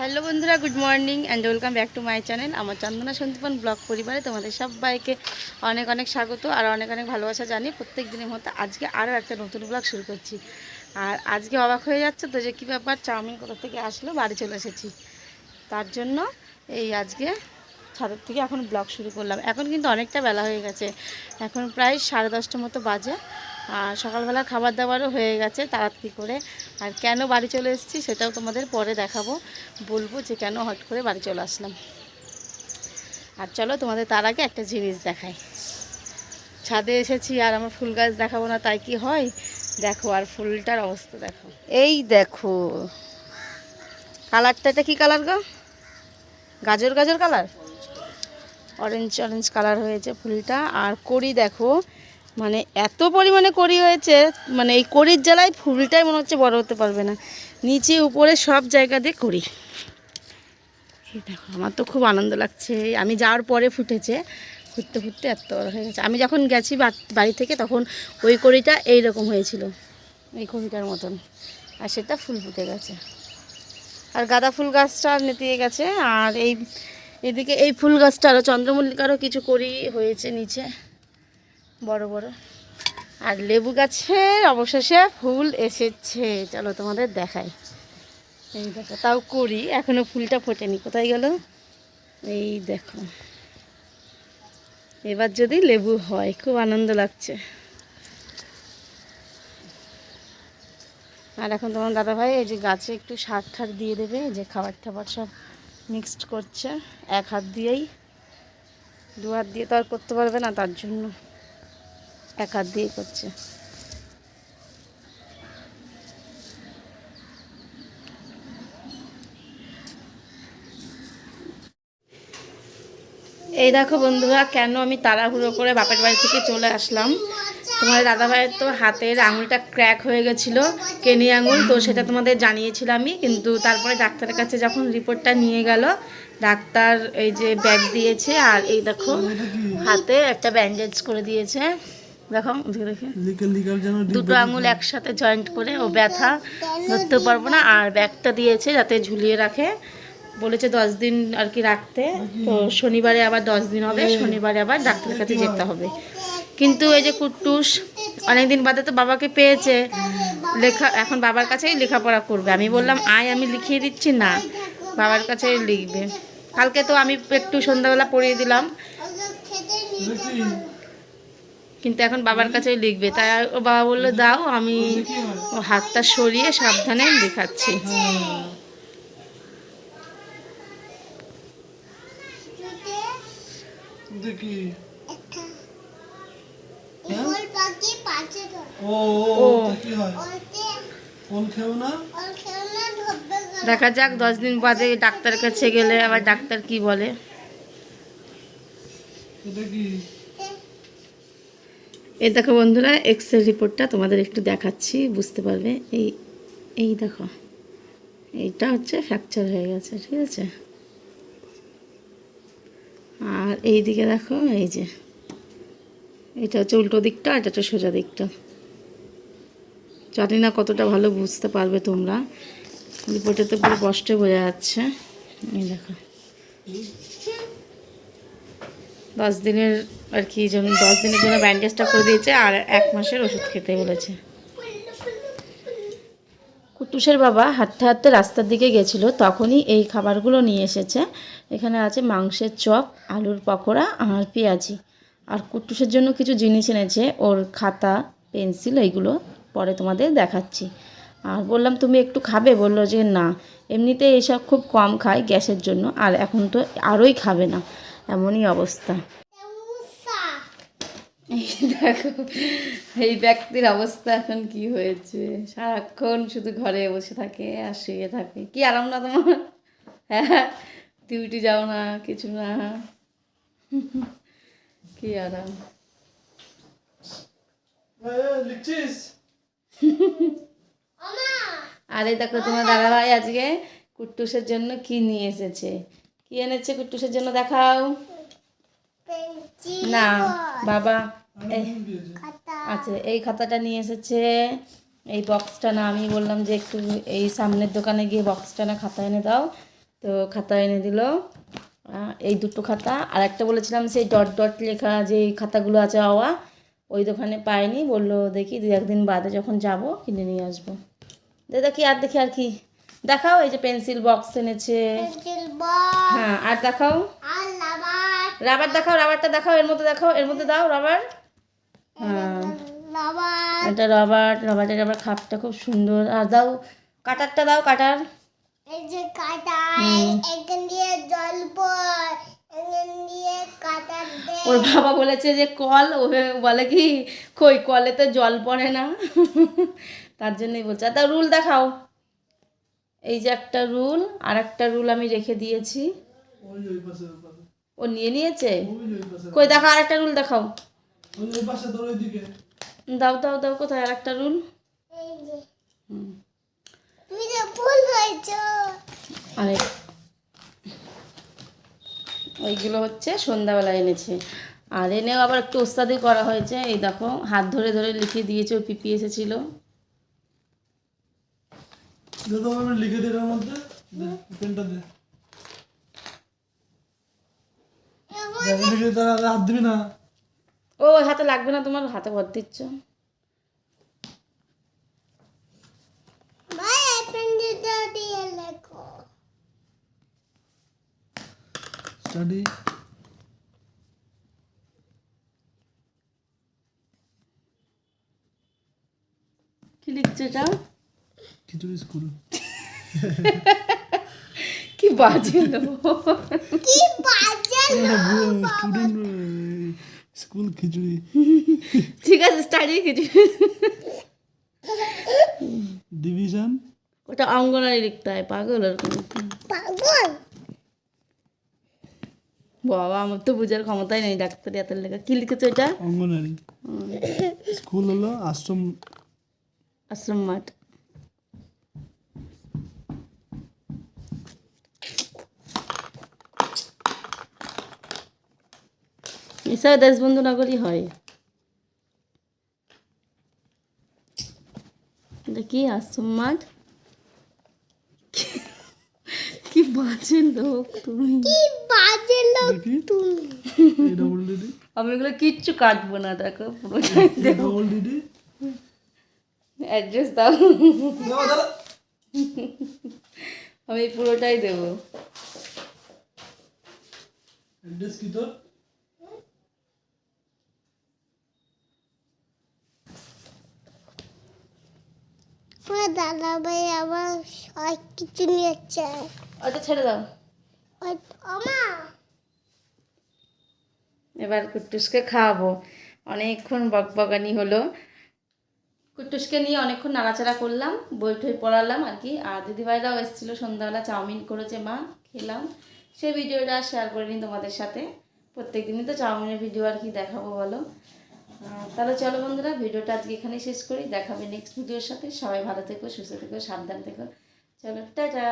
Hello বন্ধুরা, good morning and welcome back to my channel আমার Chandana Sandipan blog পরিবারে তোমাদের সবাইকে অনেক অনেক স্বাগত আর অনেক অনেক ভালোবাসা জানি প্রত্যেক দিনের মতো আজকে আরও একটা নতুন ব্লগ শুরু করছি। আর আজকে অবাক হয়ে যাচ্ছে তো যে কী ব্যাপার, চাউমিন কোথা থেকে আসলো? বাড়ি চলে এসেছি। তার জন্য এই আজকে ছাদের থেকে এখন ব্লগ শুরু করলাম। এখন কিন্তু অনেকটা বেলা হয়ে গেছে। এখন প্রায় সাড়ে দশটার মতো বাজে। আর সকালবেলা খাবার দাবারও হয়ে গেছে তাড়াতাড়ি করে। আর কেন বাড়ি চলে এসেছি সেটাও তোমাদের পরে দেখাবো। বলব যে কেন হট করে বাড়ি চলে আসলাম। আর চলো তোমাদের তার আগে একটা জিনিস দেখাই। ছাদে এসেছি আর আমার ফুল গাছ দেখাবো না তাই কি হয়? দেখো আর ফুলটার অবস্থা দেখো। এই দেখো। কালারটা এটা কি কালার গো? গাজর গাজর কালার? অরেঞ্জ অরেঞ্জ কালার হয়েছে ফুলটা। আর করি দেখো। মানে এত পরিমাণে কড়ি হয়েছে মানে এই কড়ির জ্বালায় ফুলটাই মনে হচ্ছে বড় হতে পারবে না। নিচে, উপরে সব জায়গা দিয়ে করি দেখো, আমার তো খুব আনন্দ লাগছে। আমি যাওয়ার পরে ফুটেছে, ফুটতে ফুটতে এত বড় হয়ে গেছে। আমি যখন গেছি বাড়ি থেকে তখন ওই কড়িটা এই রকম হয়েছিল, এই কড়িটার মতন। আর সেটা ফুল ফুটে গেছে। আর গাঁদা ফুল গাছটা নেতিয়ে গেছে। আর এই, এদিকে এই ফুল গাছটা আরও চন্দ্রমল্লিকারও কিছু করি হয়েছে নিচে। বড় বড়। আর লেবু গাছের অবশেষে ফুল এসেছে। চলো তোমাদের দেখাই। এই দেখো, তাও করি। এখনও ফুলটা ফোটেনি। কোথায় গেল? এই দেখো। এবার যদি লেবু হয়, খুব আনন্দ লাগছে। আর এখন তোমার দাদাভাই এই যে গাছে একটু সার ঠার দিয়ে দেবে যে খাবার টাবার সব মিক্সড করছে। এক হাত দিয়েই, দু হাত দিয়ে তো আর করতে পারবে না তার জন্য। এক হাত দিয়ে করছে। এই দেখো বন্ধুরা, কেন আমি তাড়াহুড়ো করে বাপের বাড়ি থেকে চলে আসলাম? তোমার দাদাভাইয়ের তো হাতের আঙুলটা ক্র্যাক হয়ে গেছিল, কেনি আঙুল, তো সেটা তোমাদের জানিয়েছিলাম আমি, কিন্তু তারপরে ডাক্তারের কাছে যখন রিপোর্টটা নিয়ে গেল, ডাক্তার এই যে ব্যাগ দিয়েছে, আর এই দেখো, হাতে একটা ব্যান্ডেজ করে দিয়েছে। দেখো। দুটো আঙুল একসাথে জয়েন্ট করে ও ব্যথা ধরতে পারব না আর ব্যাগটা দিয়েছে যাতে ঝুলিয়ে রাখে। বলেছে দশ দিন আর কি রাখতে তো শনিবারে আবার দশ দিন হবে শনিবারে আবার ডাক্তারের কাছে যেতে হবে। কিন্তু এই যে কুট্টুস অনেকদিন বাদে তো বাবাকে পেয়েছে। লেখা এখন বাবার কাছেই লেখাপড়া করবে। আমি বললাম আয় আমি লিখিয়ে দিচ্ছি না। বাবার কাছেই লিখবে। কালকে তো আমি একটু সন্ধ্যাবেলা পড়িয়ে দিলাম। কিন্তু এখন বাবার কাছেই লিখবে। তাই ও বাবা বলল দাও আমি ও হাতটা সরিয়ে সাবধানে লেখাচ্ছি দেখি ফুল পাখি পাঁচে ধরে ও ও। ও তা কি হয়? দেখা যাক দশ দিন বাদে ডাক্তারের কাছে গেলে আবার ডাক্তার কি বলে। এটা কি? এই দেখো বন্ধুরা এক্স রে রিপোর্টটা তোমাদের একটু দেখাচ্ছি, বুঝতে পারবে। এই এই দেখো, এইটা হচ্ছে ফ্র্যাকচার হয়ে গেছে, ঠিক আছে? আর এই দিকে দেখো, এই যে, এটা হচ্ছে উল্টো দিকটা এটা হচ্ছে সোজা দিকটা। জানি না কতটা ভালো বুঝতে পারবে তোমরা। রিপোর্টে তো পুরো কষ্টে বোঝা যাচ্ছে। এই দেখো। দশ দিনের আর কি জন্য দশ দিনের জন্য ব্যান্ডেজটা করে দিয়েছে আর এক মাসের ওষুধ খেতে বলেছে। কুটুসের বাবা হাঁটতে হাঁটতে রাস্তার দিকে গেছিল, তখনই এই খাবারগুলো নিয়ে এসেছে। এখানে আছে মাংসের চপ, আলুর পকোড়া, আর পেঁয়াজি। আর কুটুসের জন্য কিছু জিনিস এনেছে, ওর খাতা, পেন্সিল, এইগুলো পরে তোমাদের দেখাচ্ছি। আর বললাম, তুমি একটু খাবে? বলল যে, না। এমনিতে এইসব খুব কম খায় গ্যাসের জন্য, আর এখন তো আরোই খাবে না। এমনই অবস্থা। দেখো এই ব্যক্তির অবস্থা এখন কি হয়েছে? সারাক্ষণ শুধু ঘরে বসে থাকে আর শুয়ে থাকে। কি আরাম না তোমার? হ্যাঁ ডিউটি যাও না কিছু না। কি আরাম। আরে দেখো তোমার দাদাভাই আজকে কুট্টুসের জন্য কি নিয়ে এসেছে? কি এনেছে কুট্টুসের জন্য দেখাও। না বাবা আচ্ছা এই খাতাটা নিয়ে এসেছে। এই বক্সটা না আমি বললাম যে একটু এই সামনের দোকানে গিয়ে বক্সটা না খাতা এনে দাও। তো খাতা এনে দিল। এই দুটো খাতা। আর একটা বলেছিলাম সেই ডট ডট লেখা যে খাতাগুলো আছে আওয়া ওই দোকানে পাইনি। বলল দেখি দু একদিন বাদে যখন যাব কিনে নিয়ে আসব। দে দেখি আর দেখি আর কি? দেখাও এই যে পেন্সিল বক্স এনেছে। হ্যাঁ আর দেখাও। রাবার। দেখাও রাবারটা দেখাও এর মধ্যে দেখাও এর মধ্যে দাও রাবার। হ্যাঁ। এটা রবার রবারের আবার খাপটা খুব সুন্দর। আর দাও কাটারটা দাও কাটার। এই যে কাটাই এখান দিয়ে জল পড় এখান দিয়ে কাটা দে। ওর বাবা বলেছে যে কল। ও বলে কি কই কলে তো জল পড়ে না। তার জন্যই বলছে। আর তা রুল দেখাও। এই যে একটা রুল আর একটা রুল আমি রেখে দিয়েছি। ও নিয়ে নিয়েছে? কই দেখাও আর একটা রুল দেখাও। দাও দাও দাও কোথায় আর একটা রুল? আরে। ওইগুলো হচ্ছে সন্ধ্যাবেলা এনেছে। আর এনেও আবার একটু ওস্তাদি করা হয়েছে। এই দেখো হাত ধরে ধরে লিখে দিয়েছে ও পিপি এসেছিল দে তো আমি লিখে দিই এর মধ্যে পেনটা দে। লিখে তার হাত দিবি না। ও হাতে লাগবে না তোমার হাতে ভর দিচ্ছ। ভাই এই পেন্সিলটা দিয়ে লেখো। স্টাডি কি লিখছে এটা? খিচুড়ি স্কুল কি বাজে। কি বাজে স্টুডেন্ট স্কুল খিচুড়ি। ঠিক আছে স্টাডি কিছু ডিভিশন ওটা অঙ্গনারী লিখতে হয় পাগল ওরকম পাগল? বাবা আমার তো বোঝার ক্ষমতাই নেই ডাক্তারি এত লেখা। কি লিখেছে এটা? অঙ্গনারী। স্কুল হলো আশ্রম আশ্রম মাঠ। এসব দেশবন্ধু নগরই হয়। এটা কি মাঠ কি বাজে লোক তুমি। কি বাজে লোক তুমি। আমি এগুলো কিচ্ছু কাটবো না দেখো। দেবো অ্যাড্রেস দাও। দাও আমি পুরোটাই দেবো। অ্যাড্রেস কি তোর আমার দাদা ভাই আবার সব কিছু নিয়েছে। ওটা ছেড়ে দাও। আমা এবার কুট্টুসকে খাওয়াবো। অনেকক্ষণ বকবগানি হলো। কুট্টুসকে নিয়ে অনেকক্ষণ নাড়াচাড়া করলাম বই টই পড়ালাম আর কি। আর দিদিভাইরাও এসেছিল সন্ধ্যাবেলা চাউমিন করেছে মা খেলাম। সেই ভিডিওটা শেয়ার করে নিই তোমাদের সাথে। প্রত্যেক দিনই তো চাউমিনের ভিডিও আর কি দেখাবো বলো। তাহলে চলো বন্ধুরা, ভিডিওটা আজকে এখানেই শেষ করি। দেখাবে নেক্সট ভিডিওর সাথে। সবাই ভালো থেকো, সুস্থ থেকো, সাবধান থেকো। চলো, টাটা!